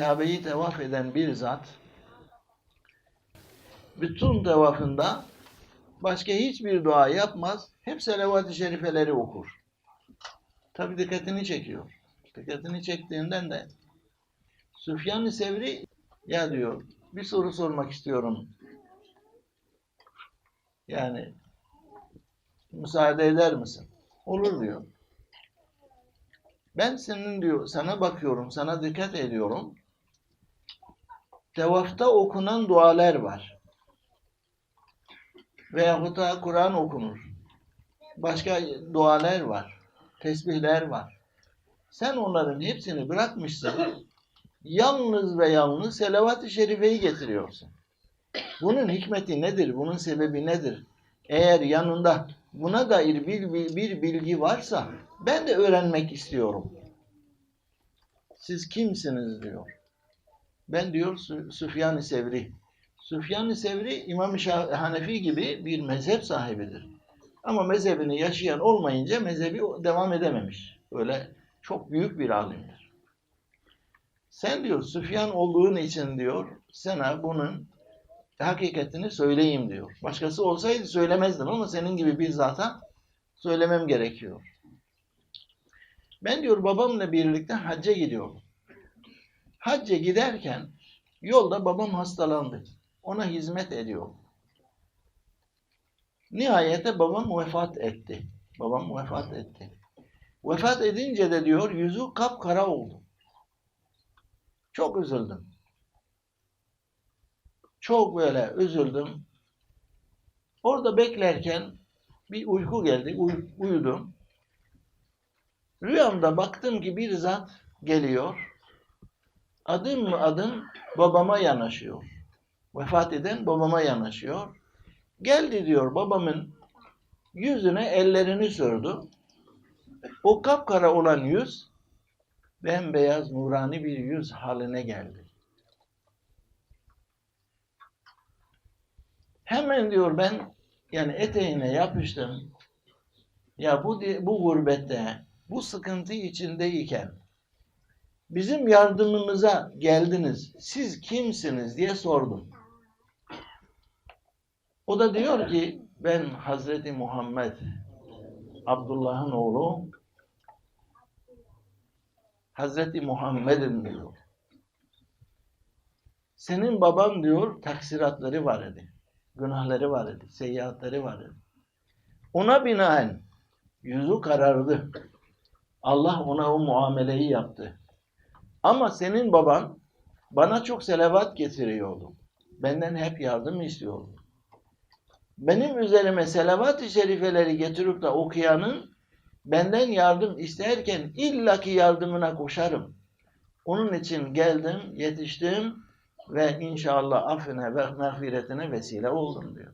Kabe'yi tevaf eden bir zat bütün tevafında başka hiçbir dua yapmaz. Hep selavat-ı şerifeleri okur. Tabi dikkatini çekiyor. Dikkatini çektiğinden de Süfyan-ı Sevri ya diyor bir soru sormak istiyorum. Yani müsaade eder misin? Olur diyor. Ben senin diyor sana bakıyorum, sana dikkat ediyorum. Tevafta okunan dualar var. Veyahut da Kur'an okunur. Başka dualar var. Tesbihler var. Sen onların hepsini bırakmışsın. Yalnız ve yalnız selavat-ı şerifeyi getiriyorsun. Bunun hikmeti nedir? Bunun sebebi nedir? Eğer yanında buna dair bir, bir, bir bilgi varsa ben de öğrenmek istiyorum. Siz kimsiniz diyor. Ben diyor Sü- Süfyan-ı Sevri. Süfyan-ı Sevri İmam-ı Hanefi gibi bir mezhep sahibidir. Ama mezhebini yaşayan olmayınca mezhebi devam edememiş. Öyle çok büyük bir alimdir. Sen diyor Süfyan olduğun için diyor sana bunun hakikatini söyleyeyim diyor. Başkası olsaydı söylemezdim ama senin gibi bir zata söylemem gerekiyor. Ben diyor babamla birlikte hacca gidiyordum. Hacca giderken yolda babam hastalandı. Ona hizmet ediyor. Nihayete babam vefat etti. Babam vefat etti. Vefat edince de diyor yüzü kapkara oldu. Çok üzüldüm. Çok böyle üzüldüm. Orada beklerken bir uyku geldi. Uy- uyudum. Rüyamda baktım ki bir zat geliyor. Adım mı adım babama yanaşıyor. Vefat eden babama yanaşıyor. Geldi diyor babamın yüzüne ellerini sürdü. O kapkara olan yüz bembeyaz nurani bir yüz haline geldi. Hemen diyor ben yani eteğine yapıştım. Ya bu bu gurbette, bu sıkıntı içindeyken bizim yardımımıza geldiniz. Siz kimsiniz diye sordum. O da diyor ki ben Hazreti Muhammed Abdullah'ın oğlu Hazreti Muhammed'im diyor. Senin baban diyor taksiratları var idi. Günahları var idi. Seyyiatları var idi. Ona binaen yüzü karardı. Allah ona o muameleyi yaptı. Ama senin baban bana çok selavat getiriyordu. Benden hep yardım istiyordu. Benim üzerime selavat-ı şerifeleri getirip de okuyanın benden yardım isterken illaki yardımına koşarım. Onun için geldim, yetiştim ve inşallah affine ve mağfiretine vesile oldum diyor.